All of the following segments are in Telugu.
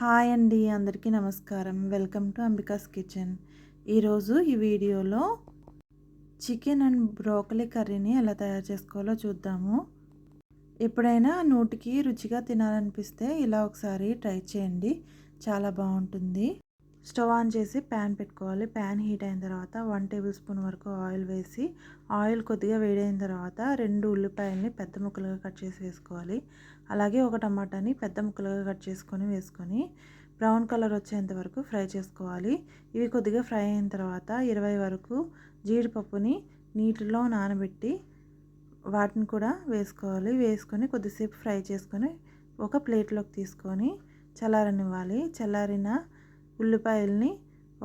హాయ్ అండి అందరికీ నమస్కారం. Welcome to Ambika's kitchen. ఈరోజు ఈ వీడియోలో చికెన్ అండ్ బ్రోకలీ కర్రీని ఎలా తయారు చేసుకోవాలో చూద్దాము. ఎప్పుడైనా నోటికి రుచిగా తినాలనిపిస్తే ఇలా ఒకసారి ట్రై చేయండి. చాలా బాగుంటుంది. స్టవ్ ఆన్ చేసి ప్యాన్ పెట్టుకోవాలి. ప్యాన్ హీట్ అయిన తర్వాత వన్ టేబుల్ స్పూన్ వరకు ఆయిల్ వేసి ఆయిల్ కొద్దిగా వేడైన తర్వాత రెండు ఉల్లిపాయల్ని పెద్ద ముక్కలుగా కట్ చేసి వేసుకోవాలి. అలాగే ఒక టమాటాని పెద్ద ముక్కలుగా కట్ చేసుకొని వేసుకొని బ్రౌన్ కలర్ వచ్చేంత వరకు ఫ్రై చేసుకోవాలి. ఇవి కొద్దిగా ఫ్రై అయిన తర్వాత ఇరవై వరకు జీడిపప్పుని నీటిలో నానబెట్టి వాటిని కూడా వేసుకోవాలి. వేసుకొని కొద్దిసేపు ఫ్రై చేసుకొని ఒక ప్లేట్లోకి తీసుకొని చల్లారనివ్వాలి. చల్లారిన ఉల్లిపాయల్ని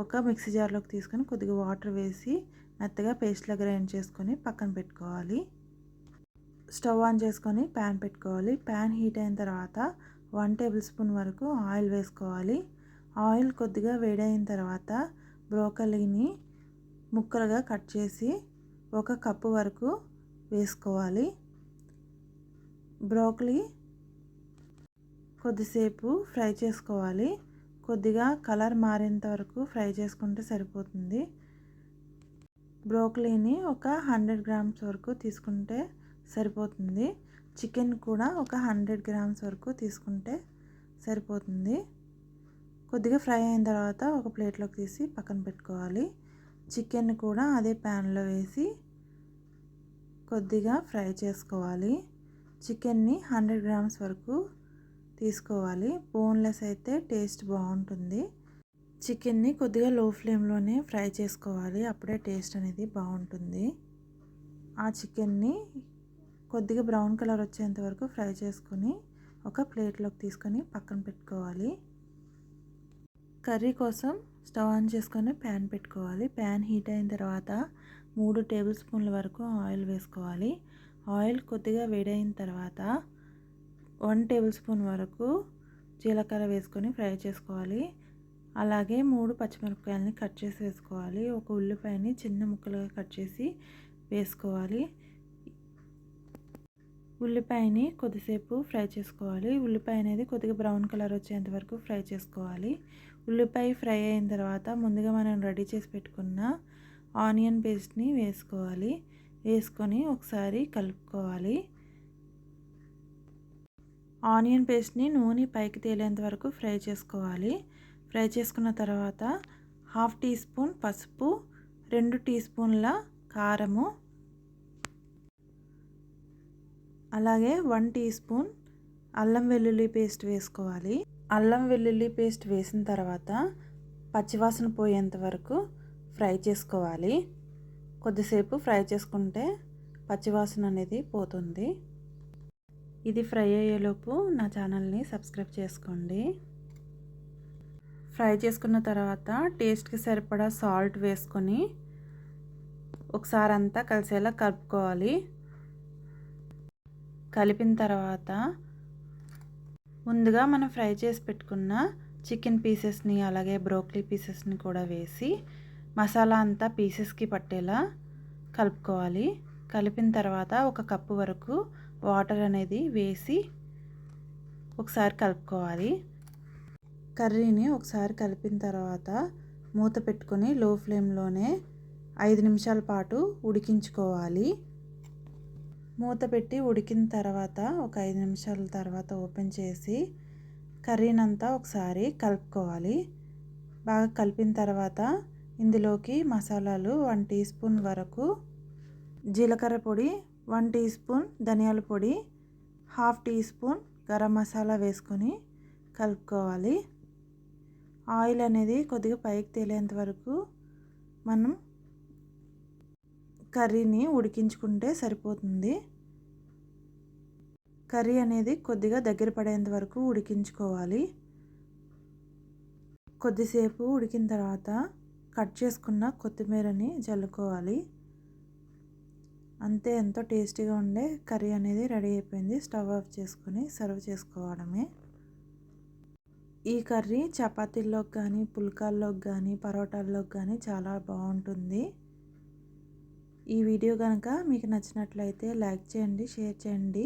ఒక మిక్సీ జార్లోకి తీసుకొని కొద్దిగా వాటర్ వేసి మెత్తగా పేస్ట్లా గ్రైండ్ చేసుకొని పక్కన పెట్టుకోవాలి. స్టవ్ ఆన్ చేసుకొని ప్యాన్ పెట్టుకోవాలి. ప్యాన్ హీట్ అయిన తర్వాత వన్ టేబుల్ స్పూన్ వరకు ఆయిల్ వేసుకోవాలి. ఆయిల్ కొద్దిగా వేడైన తర్వాత బ్రోకలీని ముక్కలుగా కట్ చేసి ఒక కప్పు వరకు వేసుకోవాలి. బ్రోకలీ కొద్దిసేపు ఫ్రై చేసుకోవాలి. కొద్దిగా కలర్ మారేంత వరకు ఫ్రై చేసుకుంటే సరిపోతుంది. బ్రోకలీని ఒక హండ్రెడ్ గ్రామ్స్ వరకు తీసుకుంటే సరిపోతుంది. చికెన్ కూడా ఒక హండ్రెడ్ గ్రామ్స్ వరకు తీసుకుంటే సరిపోతుంది. కొద్దిగా ఫ్రై అయిన తర్వాత ఒక ప్లేట్లోకి తీసి పక్కన పెట్టుకోవాలి. చికెన్ కూడా అదే ప్యాన్లో వేసి కొద్దిగా ఫ్రై చేసుకోవాలి. చికెన్ని హండ్రెడ్ గ్రామ్స్ వరకు తీసుకోవాలి. బోన్లెస్ అయితే టేస్ట్ బాగుంటుంది. చికెన్ని కొద్దిగా లో ఫ్లేమ్లోనే ఫ్రై చేసుకోవాలి. అప్పుడే టేస్ట్ అనేది బాగుంటుంది. ఆ చికెన్ని కొద్దిగా బ్రౌన్ కలర్ వచ్చేంత వరకు ఫ్రై చేసుకొని ఒక ప్లేట్లోకి తీసుకొని పక్కన పెట్టుకోవాలి. కర్రీ కోసం స్టవ్ ఆన్ చేసుకొని ప్యాన్ పెట్టుకోవాలి. ప్యాన్ హీట్ అయిన తర్వాత మూడు టేబుల్ స్పూన్ల వరకు ఆయిల్ వేసుకోవాలి. ఆయిల్ కొద్దిగా వేడైన తర్వాత వన్ టేబుల్ స్పూన్ వరకు జీలకర్ర వేసుకొని ఫ్రై చేసుకోవాలి. అలాగే మూడు పచ్చిమిరపకాయలని కట్ చేసి వేసుకోవాలి. ఒక ఉల్లిపాయని చిన్న ముక్కలుగా కట్ చేసి వేసుకోవాలి. ఉల్లిపాయని కొద్దిసేపు ఫ్రై చేసుకోవాలి. ఉల్లిపాయ అనేది కొద్దిగా బ్రౌన్ కలర్ వచ్చేంత వరకు ఫ్రై చేసుకోవాలి. ఉల్లిపాయ ఫ్రై అయిన తర్వాత ముందుగా మనం రెడీ చేసి పెట్టుకున్న ఆనియన్ పేస్ట్ని వేసుకోవాలి. వేసుకొని ఒకసారి కలుపుకోవాలి. ఆనియన్ పేస్ట్ని నూనె పైకి తేలేంత వరకు ఫ్రై చేసుకోవాలి. ఫ్రై చేసుకున్న తర్వాత హాఫ్ టీ స్పూన్ పసుపు రెండు టీ స్పూన్ల కారము అలాగే వన్ టీ స్పూన్ అల్లం వెల్లుల్లి పేస్ట్ వేసుకోవాలి. అల్లం వెల్లుల్లి పేస్ట్ వేసిన తర్వాత పచ్చివాసన పోయేంత వరకు ఫ్రై చేసుకోవాలి. కొద్దిసేపు ఫ్రై చేసుకుంటే పచ్చివాసన అనేది పోతుంది. ఇది ఫ్రై అయ్యేలోపు నా ఛానల్ని సబ్స్క్రైబ్ చేసుకోండి. ఫ్రై చేసుకున్న తర్వాత టేస్ట్కి సరిపడా సాల్ట్ వేసుకొని ఒకసారి అంతా కలిసేలా కలుపుకోవాలి. కలిపిన తర్వాత ముందుగా మనం ఫ్రై చేసి పెట్టుకున్న చికెన్ పీసెస్ని అలాగే బ్రోక్లీ పీసెస్ని కూడా వేసి మసాలా అంతా పీసెస్కి పట్టేలా కలుపుకోవాలి. కలిపిన తర్వాత ఒక కప్పు వరకు వాటర్ అనేది వేసి ఒకసారి కలుపుకోవాలి. కర్రీని ఒకసారి కలిపిన తర్వాత మూత పెట్టుకొని లో ఫ్లేమ్లోనే ఐదు నిమిషాల పాటు ఉడికించుకోవాలి. మూత పెట్టి ఉడికిన తర్వాత ఒక ఐదు నిమిషాల తర్వాత ఓపెన్ చేసి కర్రీనంతా ఒకసారి కలుపుకోవాలి. బాగా కలిపిన తర్వాత ఇందులోకి మసాలాలు వన్ టీ స్పూన్ వరకు జీలకర్ర పొడి వన్ టీ స్పూన్ ధనియాల పొడి half teaspoon garam masala వేసుకొని కలుపుకోవాలి. ఆయిల్ అనేది కొద్దిగా పైకి తేలేంత వరకు మనం కర్రీని ఉడికించుకుంటే సరిపోతుంది. కర్రీ అనేది కొద్దిగా దగ్గర పడేంత వరకు ఉడికించుకోవాలి. కొద్దిసేపు ఉడికిన తర్వాత కట్ చేసుకున్న కొత్తిమీరని జల్లుకోవాలి. అంతే ఎంతో టేస్టీగా ఉండే కర్రీ అనేది రెడీ అయిపోయింది. స్టవ్ ఆఫ్ చేసుకొని సర్వ్ చేసుకోవడమే. ఈ కర్రీ చపాతీల్లోకి కానీ పుల్కాల్లోకి కానీ పరోటాల్లోకి కానీ చాలా బాగుంటుంది. ఈ వీడియో కనుక మీకు నచ్చినట్లయితే లైక్ చేయండి షేర్ చేయండి.